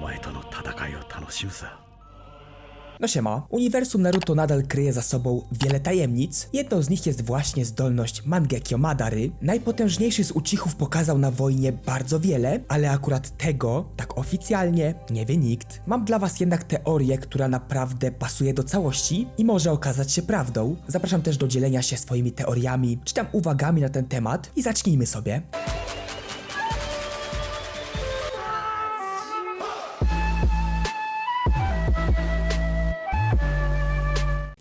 前との戦いを楽しむさ No siema, uniwersum Naruto nadal kryje za sobą wiele tajemnic. Jedną z nich jest właśnie zdolność Mangekyo Madary. Najpotężniejszy z Uchihów pokazał na wojnie bardzo wiele, ale akurat tego, tak oficjalnie, nie wie nikt. Mam dla was jednak teorię, która naprawdę pasuje do całości i może okazać się prawdą. Zapraszam też do dzielenia się swoimi teoriami, czy tam uwagami na ten temat i zacznijmy sobie.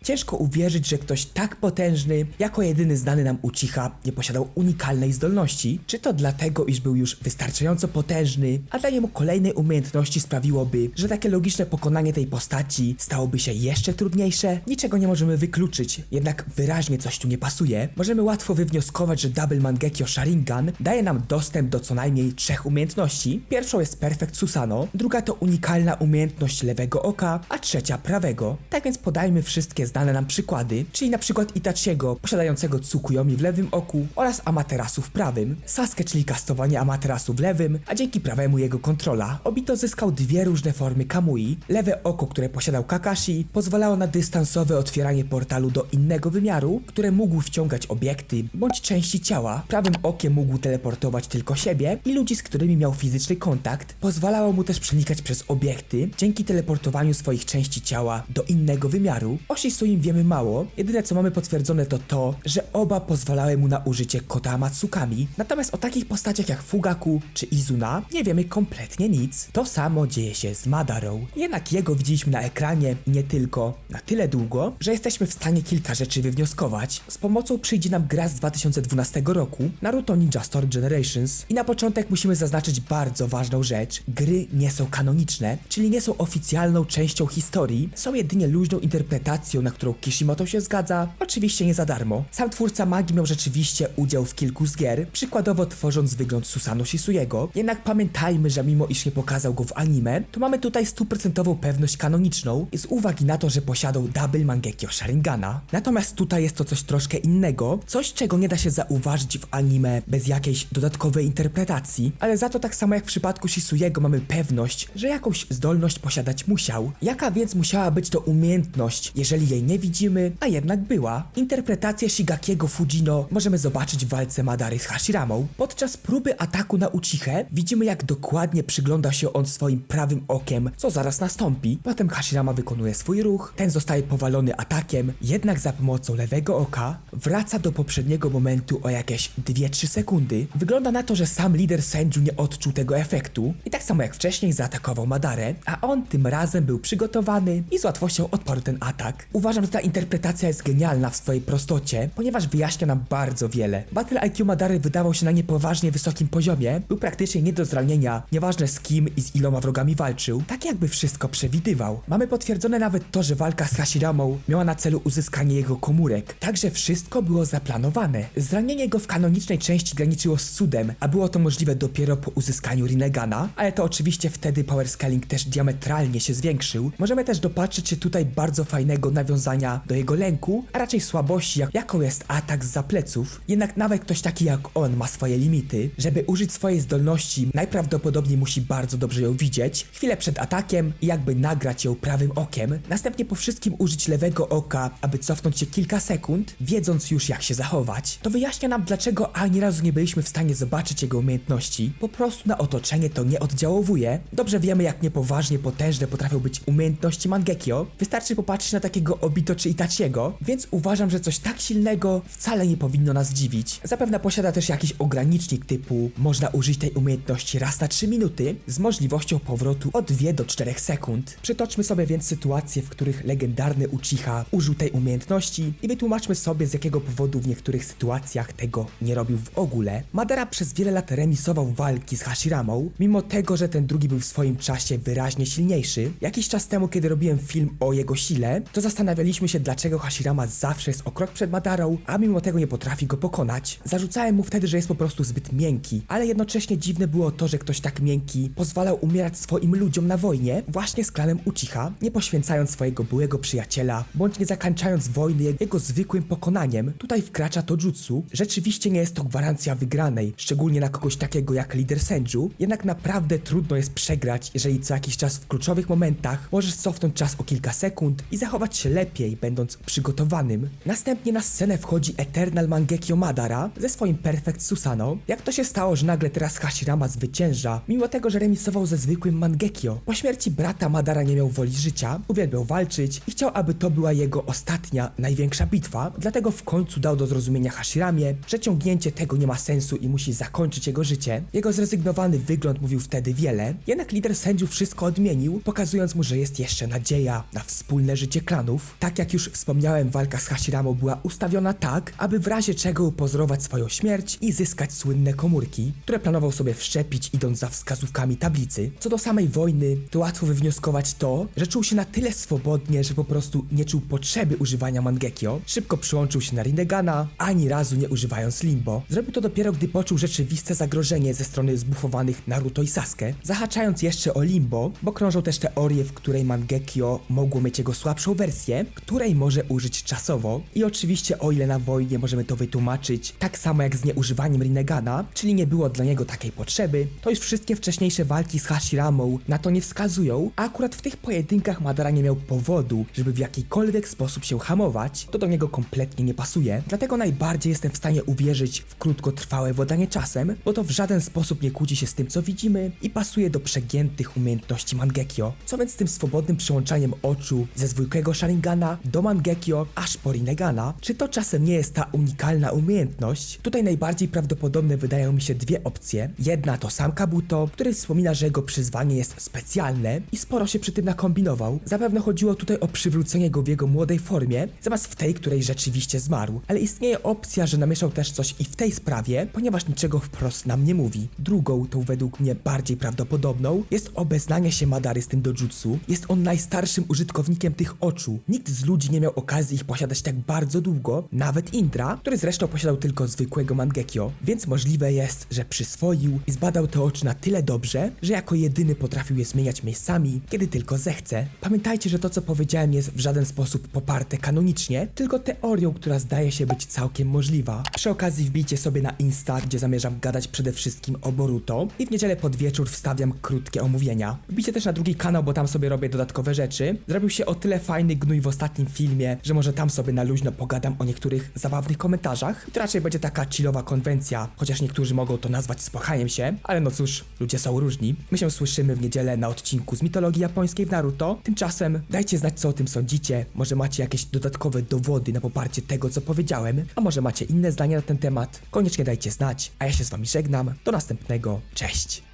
Ciężko uwierzyć, że ktoś tak potężny, jako jedyny znany nam Uchiha, nie posiadał unikalnej zdolności. Czy to dlatego, iż był już wystarczająco potężny, a dla niemu kolejnej umiejętności sprawiłoby, że takie logiczne pokonanie tej postaci stałoby się jeszcze trudniejsze? Niczego nie możemy wykluczyć, jednak wyraźnie coś tu nie pasuje. Możemy łatwo wywnioskować, że Double Mangekyo Sharingan daje nam dostęp do co najmniej trzech umiejętności. Pierwszą jest Perfect Susano, druga to unikalna umiejętność lewego oka, a trzecia prawego. Tak więc podajmy wszystkie znane nam przykłady, czyli na przykład Itachiego, posiadającego Tsukuyomi w lewym oku oraz Amaterasu w prawym, Sasuke, czyli kastowanie Amaterasu w lewym, a dzięki prawemu jego kontrola. Obito zyskał dwie różne formy Kamui. Lewe oko, które posiadał Kakashi, pozwalało na dystansowe otwieranie portalu do innego wymiaru, które mógł wciągać obiekty bądź części ciała. Prawym okiem mógł teleportować tylko siebie i ludzi, z którymi miał fizyczny kontakt. Pozwalało mu też przenikać przez obiekty dzięki teleportowaniu swoich części ciała do innego wymiaru. O Shisuim wiemy mało, jedyne co mamy potwierdzone to to, że oba pozwalały mu na użycie kota Amatsukami, natomiast o takich postaciach jak Fugaku czy Izuna nie wiemy kompletnie nic. To samo dzieje się z Madarą, jednak jego widzieliśmy na ekranie i nie tylko, na tyle długo, że jesteśmy w stanie kilka rzeczy wywnioskować. Z pomocą przyjdzie nam gra z 2012 roku, Naruto Ninja Story Generations i na początek musimy zaznaczyć bardzo ważną rzecz. Gry nie są kanoniczne, czyli nie są oficjalną częścią historii, są jedynie luźną interpretacją, na którą Kishimoto się zgadza, oczywiście nie za darmo. Sam twórca magii miał rzeczywiście udział w kilku z gier, przykładowo tworząc wygląd Susano Shisuyego, jednak pamiętajmy, że mimo iż nie pokazał go w anime, to mamy tutaj stuprocentową pewność kanoniczną z uwagi na to, że posiadał Double Mangekyo Sharingana. Natomiast tutaj jest to coś troszkę innego, coś czego nie da się zauważyć w anime bez jakiejś dodatkowej interpretacji, ale za to tak samo jak w przypadku Shisuyego mamy pewność, że jakąś zdolność posiadać musiał. Jaka więc musiała być to umiejętność, jeżeli jej nie widzimy, a jednak była? Interpretację Shigakiego Fujino możemy zobaczyć w walce Madary z Hashiramą. Podczas próby ataku na Uchihę widzimy jak dokładnie przygląda się on swoim prawym okiem, co zaraz nastąpi. Potem Hashirama wykonuje swój ruch, ten zostaje powalony atakiem, jednak za pomocą lewego oka wraca do poprzedniego momentu o jakieś 2-3 sekundy. Wygląda na to, że sam lider Senju nie odczuł tego efektu i tak samo jak wcześniej zaatakował Madarę, a on tym razem był przygotowany i z łatwością odparł ten atak. Uważam, że ta interpretacja jest genialna w swojej prostocie, ponieważ wyjaśnia nam bardzo wiele. Battle IQ Madary wydawał się na niepoważnie wysokim poziomie, był praktycznie nie do zranienia, nieważne z kim i z iloma wrogami walczył, tak jakby wszystko przewidywał. Mamy potwierdzone nawet to, że walka z Hashiramą miała na celu uzyskanie jego komórek, także wszystko było zaplanowane. Zranienie go w kanonicznej części graniczyło z cudem, a było to możliwe dopiero po uzyskaniu Rinegana, ale to oczywiście wtedy power scaling też diametralnie się zwiększył. Możemy też dopatrzyć się tutaj bardzo fajnego nawiązania do jego lęku, a raczej słabości, jak, jaką jest atak z pleców. Jednak nawet ktoś taki jak on ma swoje limity. Żeby użyć swojej zdolności, najprawdopodobniej musi bardzo dobrze ją widzieć, chwilę przed atakiem i jakby nagrać ją prawym okiem, następnie po wszystkim użyć lewego oka, aby cofnąć się kilka sekund, wiedząc już jak się zachować. To wyjaśnia nam, dlaczego ani razu nie byliśmy w stanie zobaczyć jego umiejętności. Po prostu na otoczenie to nie oddziałowuje. Dobrze wiemy, jak niepoważnie potężne potrafią być umiejętności Mangekyo. Wystarczy popatrzeć na takiego Obito czy Itachiego, więc uważam, że coś tak silnego wcale nie powinno nas dziwić. Zapewne posiada też jakiś ogranicznik typu można użyć tej umiejętności raz na 3 minuty z możliwością powrotu od 2 do 4 sekund. Przytoczmy sobie więc sytuacje, w których legendarny Uchiha użył tej umiejętności i wytłumaczmy sobie z jakiego powodu w niektórych sytuacjach tego nie robił w ogóle. Madara przez wiele lat remisował walki z Hashiramą, mimo tego, że ten drugi był w swoim czasie wyraźnie silniejszy. Jakiś czas temu, kiedy robiłem film o jego sile, to zastanawiałem Zastanawialiśmy się, dlaczego Hashirama zawsze jest o krok przed Madarą, a mimo tego nie potrafi go pokonać. Zarzucałem mu wtedy, że jest po prostu zbyt miękki, ale jednocześnie dziwne było to, że ktoś tak miękki pozwalał umierać swoim ludziom na wojnie, właśnie z klanem Uchiha, nie poświęcając swojego byłego przyjaciela, bądź nie zakończając wojny jego zwykłym pokonaniem. Tutaj wkracza to jutsu. Rzeczywiście nie jest to gwarancja wygranej, szczególnie na kogoś takiego jak lider Senju, jednak naprawdę trudno jest przegrać, jeżeli co jakiś czas w kluczowych momentach możesz cofnąć czas o kilka sekund i zachować się lepiej, będąc przygotowanym. Następnie na scenę wchodzi Eternal Mangekyo Madara ze swoim Perfect Susano. Jak to się stało, że nagle teraz Hashirama zwycięża, mimo tego, że remisował ze zwykłym Mangekyo? Po śmierci brata Madara nie miał woli życia, uwielbiał walczyć i chciał, aby to była jego ostatnia, największa bitwa, dlatego w końcu dał do zrozumienia Hashiramie, że ciągnięcie tego nie ma sensu i musi zakończyć jego życie. Jego zrezygnowany wygląd mówił wtedy wiele, jednak lider sędziów wszystko odmienił, pokazując mu, że jest jeszcze nadzieja na wspólne życie klanów. Tak jak już wspomniałem, walka z Hashiramą była ustawiona tak, aby w razie czego upozorować swoją śmierć i zyskać słynne komórki, które planował sobie wszczepić idąc za wskazówkami tablicy. Co do samej wojny, to łatwo wywnioskować to, że czuł się na tyle swobodnie, że po prostu nie czuł potrzeby używania Mangekyo, szybko przyłączył się na Rinegana, ani razu nie używając Limbo. Zrobił to dopiero gdy poczuł rzeczywiste zagrożenie ze strony zbufowanych Naruto i Sasuke, zahaczając jeszcze o Limbo, bo krążą też teorie, w której Mangekyo mogło mieć jego słabszą wersję, której może użyć czasowo. I oczywiście o ile na wojnie możemy to wytłumaczyć, tak samo jak z nieużywaniem Rinegana, czyli nie było dla niego takiej potrzeby, to już wszystkie wcześniejsze walki z Hashiramą na to nie wskazują, a akurat w tych pojedynkach Madara nie miał powodu, żeby w jakikolwiek sposób się hamować, to do niego kompletnie nie pasuje, dlatego najbardziej jestem w stanie uwierzyć w krótkotrwałe władanie czasem, bo to w żaden sposób nie kłóci się z tym co widzimy i pasuje do przegiętych umiejętności Mangekyo. Co więc z tym swobodnym przełączaniem oczu ze zwykłego Sharingana do Mangekyo aż po Rinegana? Czy to czasem nie jest ta unikalna umiejętność? Tutaj najbardziej prawdopodobne wydają mi się dwie opcje. Jedna to sam Kabuto, który wspomina, że jego przyzwanie jest specjalne i sporo się przy tym nakombinował. Zapewne chodziło tutaj o przywrócenie go w jego młodej formie, zamiast w tej, której rzeczywiście zmarł. Ale istnieje opcja, że namieszał też coś i w tej sprawie, ponieważ niczego wprost nam nie mówi. Drugą, tą według mnie bardziej prawdopodobną, jest obeznanie się Madary z tym dojutsu. Jest on najstarszym użytkownikiem tych oczu. Nikt z ludzi nie miał okazji ich posiadać tak bardzo długo, nawet Indra, który zresztą posiadał tylko zwykłego Mangekyo, więc możliwe jest, że przyswoił i zbadał te oczy na tyle dobrze, że jako jedyny potrafił je zmieniać miejscami, kiedy tylko zechce. Pamiętajcie, że to co powiedziałem jest w żaden sposób poparte kanonicznie, tylko teorią, która zdaje się być całkiem możliwa. Przy okazji wbijcie sobie na Insta, gdzie zamierzam gadać przede wszystkim o Boruto i w niedzielę pod wieczór wstawiam krótkie omówienia. Wbijcie też na drugi kanał, bo tam sobie robię dodatkowe rzeczy. Zrobił się o tyle fajny gnój ostatnim filmie, że może tam sobie na luźno pogadam o niektórych zabawnych komentarzach. I to raczej będzie taka chillowa konwencja, chociaż niektórzy mogą to nazwać spochaniem się, ale no cóż, ludzie są różni. My się słyszymy w niedzielę na odcinku z mitologii japońskiej w Naruto. Tymczasem dajcie znać co o tym sądzicie, może macie jakieś dodatkowe dowody na poparcie tego co powiedziałem, a może macie inne zdania na ten temat. Koniecznie dajcie znać, a ja się z wami żegnam. Do następnego, cześć!